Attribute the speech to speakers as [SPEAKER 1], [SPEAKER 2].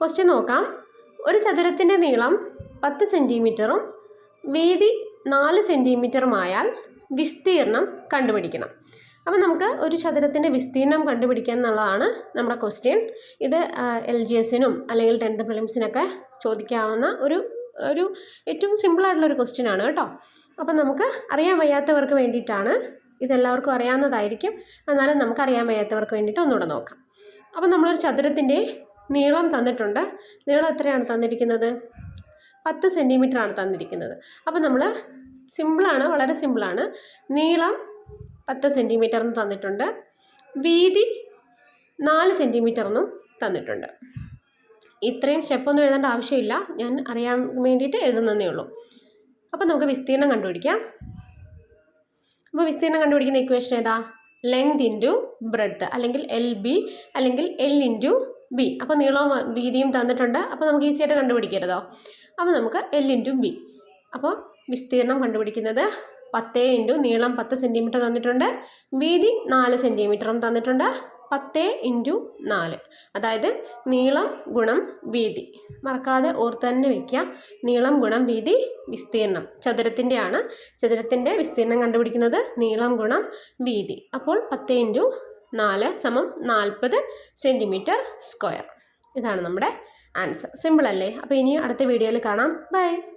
[SPEAKER 1] Question നോക്കാം. ഒരു ചതുരത്തിന്റെ നീളം പത്ത് സെന്റിമീറ്ററും വീതി നാല് സെന്റിമീറ്ററുമായാൽ വിസ്തീർണം കണ്ടുപിടിക്കണം. അപ്പം നമുക്ക് ഒരു ചതുരത്തിന്റെ വിസ്തീർണം കണ്ടുപിടിക്കുക എന്നുള്ളതാണ് നമ്മുടെ ക്വസ്റ്റ്യൻ ഇത് എൽ ജി എസിനും അല്ലെങ്കിൽ ടെൻത്ത് പ്രിലിംസിനൊക്കെ ചോദിക്കാവുന്ന ഒരു ഒരു ഏറ്റവും സിമ്പിളായിട്ടുള്ള ഒരു ക്വസ്റ്റ്യൻ ആണ് കേട്ടോ. അപ്പം നമുക്ക് അറിയാൻ വയ്യാത്തവർക്ക് വേണ്ടിയിട്ടാണ് ഇതെല്ലാവർക്കും അറിയാവുന്നതായിരിക്കും. എന്നാലും നമുക്ക് അറിയാൻ വയ്യാത്തവർക്ക് വേണ്ടിയിട്ട് ഒന്നുകൂടെ നോക്കാം. അപ്പം നമ്മളൊരു ചതുരത്തിന്റെ നീളം തന്നിട്ടുണ്ട്. നീളം എത്രയാണ് തന്നിരിക്കുന്നത്? പത്ത് സെന്റിമീറ്റർ ആണ് തന്നിരിക്കുന്നത്. അപ്പോൾ നമ്മൾ സിമ്പിളാണ് വളരെ സിമ്പിളാണ് നീളം പത്ത് സെന്റിമീറ്റർ എന്ന് തന്നിട്ടുണ്ട്. വീതി നാല് സെന്റിമീറ്റർ എന്നും തന്നിട്ടുണ്ട്. ഇത്രയും സ്റ്റെപ്പൊന്നും എഴുതേണ്ട ആവശ്യമില്ല. ഞാൻ അറിയാൻ വേണ്ടിയിട്ട് എഴുതുന്നതേ ഉള്ളൂ. അപ്പോൾ നമുക്ക് വിസ്തീർണം കണ്ടുപിടിക്കാം. അപ്പോൾ വിസ്തീർണം കണ്ടുപിടിക്കുന്ന ഇക്വേഷൻ ഏതാ? ലെങ്ത് ഇന്റു ബ്രെഡ്ത്ത് അല്ലെങ്കിൽ എൽ ബി അല്ലെങ്കിൽ എൽ ഇന്റു ബി അപ്പോൾ നീളവും വീതിയും തന്നിട്ടുണ്ട്. അപ്പോൾ നമുക്ക് ഈസി ആയിട്ട് കണ്ടുപിടിക്കരുതോ? അപ്പോൾ നമുക്ക് എൽ ഇന്റു ബി അപ്പോൾ വിസ്തീർണം കണ്ടുപിടിക്കുന്നത് പത്ത് ഇന്റു നീളം പത്ത് സെന്റിമീറ്റർ തന്നിട്ടുണ്ട്. വീതി നാല് സെന്റിമീറ്ററും തന്നിട്ടുണ്ട്. പത്ത് ഇന്റു നാല്. അതായത് നീളം ഗുണം വീതി. മറക്കാതെ ഓർത്ത് തന്നെ വയ്ക്കുക നീളം ഗുണം വീതി വിസ്തീർണം ചതുരത്തിന്റെ ആണ് ചതുരത്തിന്റെ വിസ്തീർണം കണ്ടുപിടിക്കുന്നത് നീളം ഗുണം വീതി. അപ്പോൾ പത്ത് ഇന്റു നാല് സമം നാൽപ്പത് സെന്റിമീറ്റർ സ്ക്വയർ. ഇതാണ് നമ്മുടെ ആൻസർ. സിമ്പിളല്ലേ? അപ്പോൾ ഇനി അടുത്ത വീഡിയോയിൽ കാണാം. ബൈ.